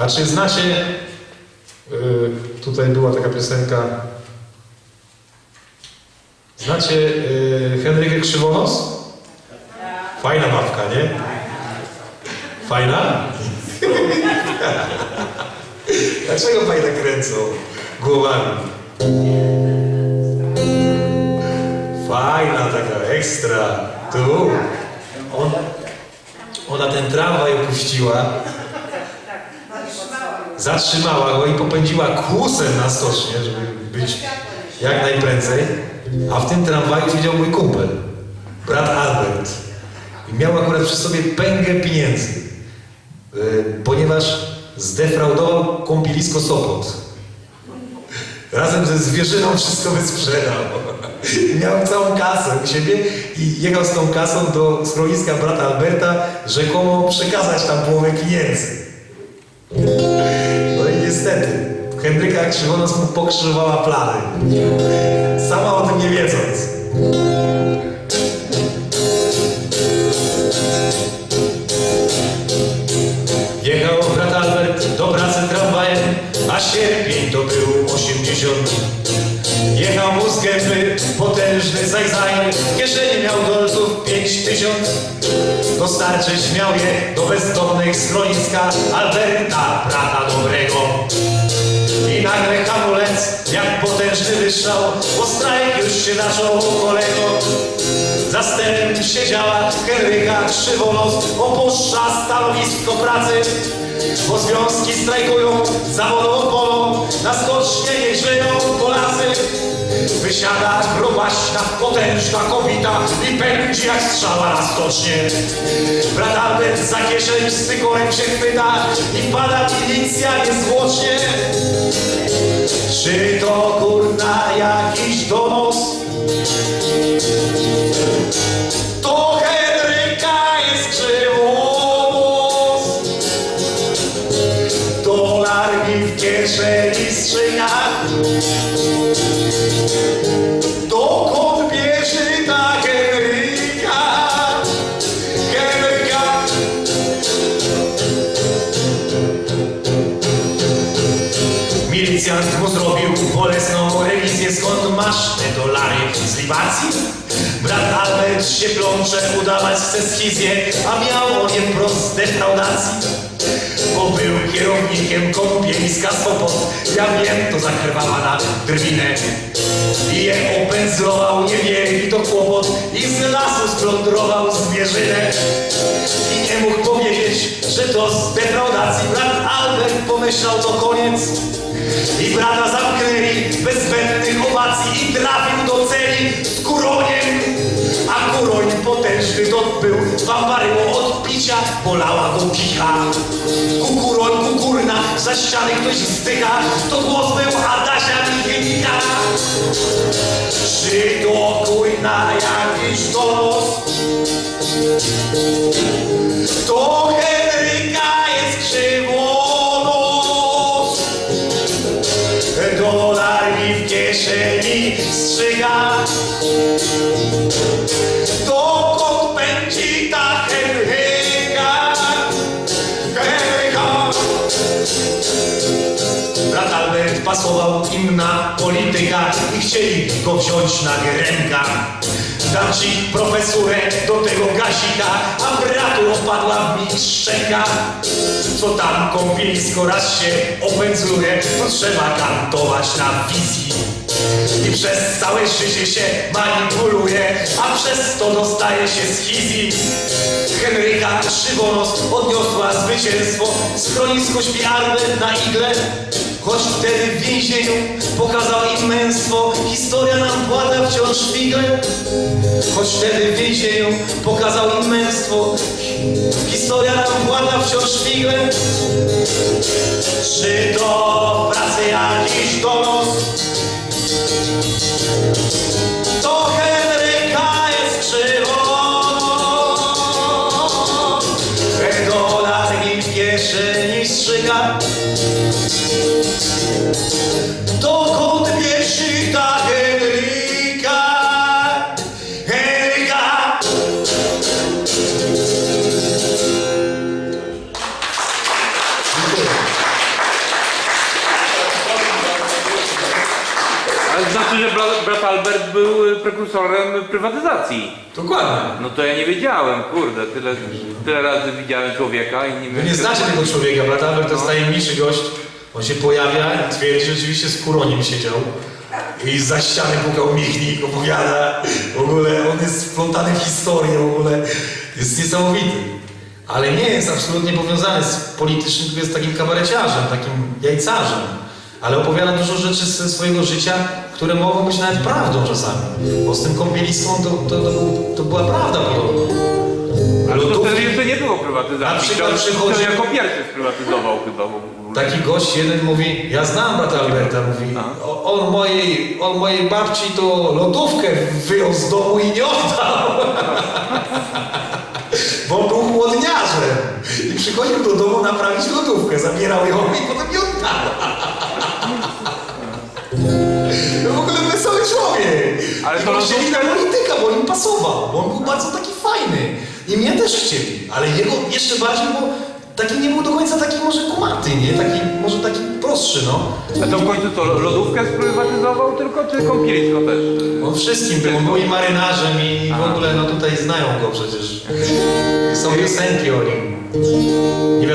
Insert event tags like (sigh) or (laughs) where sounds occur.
A czy znacie, y, tutaj była taka piosenka, znacie y, Henrykę Krzywonos? Fajna bawka, nie? Fajna? (laughs) Dlaczego fajne kręcą głowami? Fajna taka, ekstra. Tu. On, ona ten tramwaj opuściła, zatrzymała go i popędziła kłusem na stocznię, żeby być jak najprędzej. A w tym tramwaju siedział mój kumpel, brat Albert. I miał akurat przy sobie pęgę pieniędzy, y, ponieważ zdefraudował kąpielisko Sopot. Razem ze zwierzyną wszystko wysprzedał. Miał całą kasę u siebie i jechał z tą kasą do schroniska brata Alberta, rzekomo przekazać tam połowę pieniędzy. Henryka Krzywonos mu pokrzywała plany. Sama o tym nie wiedząc. Jechał brat Albert do pracy tramwajem, a sierpień to był 80. Jechał mu z gęby potężny zajzajem, w kieszeni miał dolców pięć tysiąc. Dostarczyć miał je do bezdomnych schroniska Alberta, brata dobrego. I nagle hamulec, jak potężny wystrzał, bo strajk już się zaczął kolego. Za sterem siedziała Henryka Krzywonos, opuszcza stanowisko pracy, bo związki strajkują zawodową polą, na skocznie nie żyją Polacy. Wysiada grobaśna, potężna kobieta i pędzi jak strzała na stocznie. Brat za kieszeń stykołem się chwyta i pada milicja niezwłocznie. Kieszeni strzyga. Dokąd bierze ta Henryka? Henryka Milicjant mu zrobił bolesną rewizję, skąd masz te dolary z libacji? Brat Albert się plącze, udawać chce schizję, a miał on je wprost defraudacji. Bo był kierownikiem kąpieliska Sopot, ja wiem, to zakrwawana drwinę. I je opędzlował niewielki to kłopot i z lasu splądrował zwierzynę. I nie mógł powiedzieć, że to z defraudacji brat Albert pomyślał to koniec. I brata zamknęli bez zbędnych owacji i trafił do celi z kuroniem. A kuroń potężny to był, wambaryło od picia, bolała go kicha. Kukuroń, kukurna, za ściany ktoś wzdycha, to głos był Adasia Michienika. Czy to kujna jakiś donos? Na polityka i chcieli go wziąć na geremka. Dam ci profesurę do tego gazika, a bratu opadła w szczęka. Co tam kąpielisko raz się opędzluje, trzeba kantować na wizji. I przez całe życie się manipuluje, a przez to dostaje się z hizji. Henryka Krzywonos odniosła zwycięstwo, w schronisku śpi Albert na igle. Choć wtedy w więzieniu pokazał im męstwo, historia nam włada wciąż figle. Choć wtedy w więzieniu pokazał im męstwo, historia nam włada wciąż figle. Czy to pracy jakiś donos? To Albert był y, prekursorem prywatyzacji. Dokładnie. No to ja nie wiedziałem, kurde, tyle, tyle razy widziałem człowieka i nie Wy wiem... nie znacie tego człowieka, brat Albert to jest tajemniczy gość. On się pojawia i twierdzi, że rzeczywiście z kuroniem siedział. I za ściany pukał Michnik, opowiada. W ogóle on jest wplątany w historię, w ogóle jest niesamowity. Ale nie jest absolutnie powiązany z politycznym, tylko jest takim kabareciarzem, takim jajcarzem. Ale opowiada dużo rzeczy ze swojego życia, które mogą być nawet prawdą czasami. Bo z tym kąpielistwą to, to, to, to była prawda podobno. Ale to wtedy jeszcze nie było prywatyzacji. Na przykład przychodzi- jako pierwszy sprywatyzował chyba. Taki gość jeden mówi, ja znam brata Alberta, mówi, on mojej, on mojej babci to lodówkę wyjął z domu i nie oddał. (laughs) Bo on był chłodniarzem i przychodził do domu naprawić lodówkę, zabierał ją i potem nie oddał. Ale I to chcieli na polityka, bo im pasował, bo on był bardzo taki fajny. I mnie też chcieli, ale jego jeszcze bardziej, bo taki nie był do końca taki może kumaty, nie? Taki, może taki prostszy, no. A to w końcu to lodówkę sprywatyzował tylko, czy kąpielisko też? On wszystkim był, on był i marynarzem i w ogóle, no tutaj znają go przecież. Są piosenki o nim. Nie